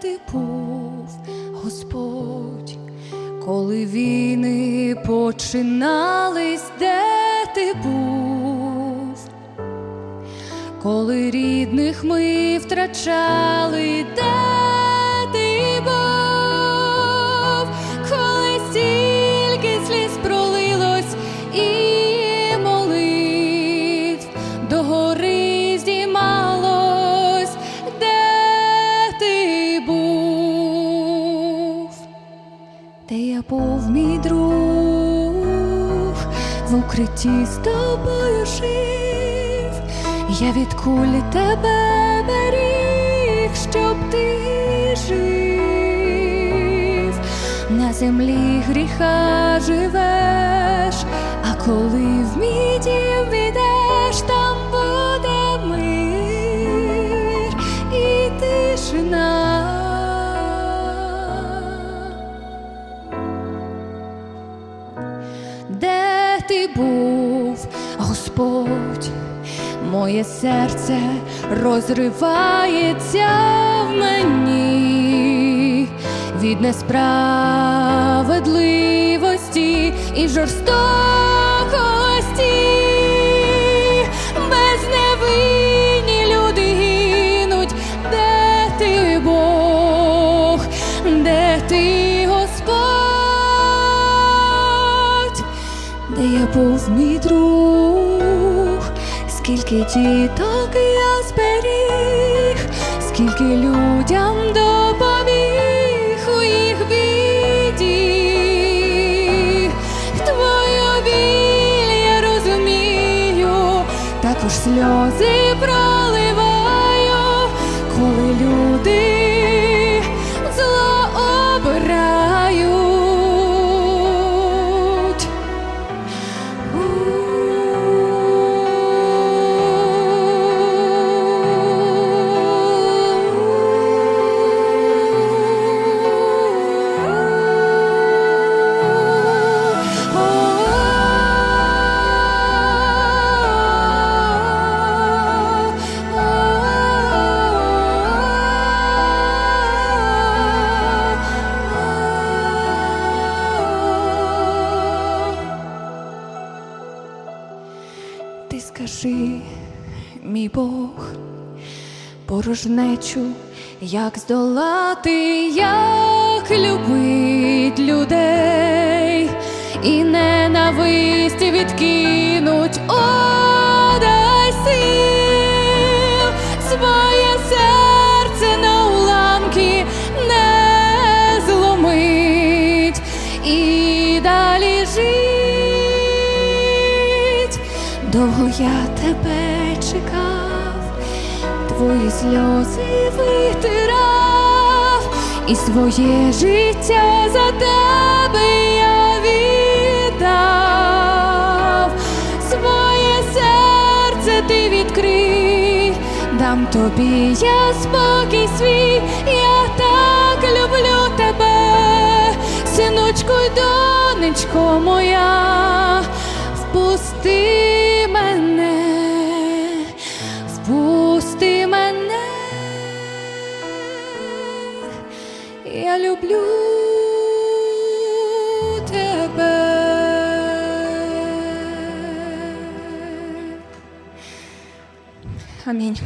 ти був, Господь, коли війни починались, де ти був, коли рідних ми втрачали, де ти був, коли стільки сліз пролилось і молитв до де я був мій друг, в укритті з тобою жив, я від кулі тебе беріг, щоб ти жив, на землі гріха живеш, а коли в мій дім війдеш, там був, Господь? Моє серце розривається в мені від несправедливості і жорстокості, я був мій друг, скільки діток я зберіг, скільки людям допоміг у їх біді. Твою біль я розумію, також сльози проливаю, скажи, мій Бог, порожнечу, як здолати, як любить людей, і ненависть відкинуть одай сил, своє серце на уламки не зломить. І далі жить. Довго я тебе чекав, твої сльози витирав, і своє життя за тебе я віддав, своє серце ти відкрий, дам тобі я спокій свій, я так люблю тебе, синочку й донечко моя, люблю тебе. Амінь.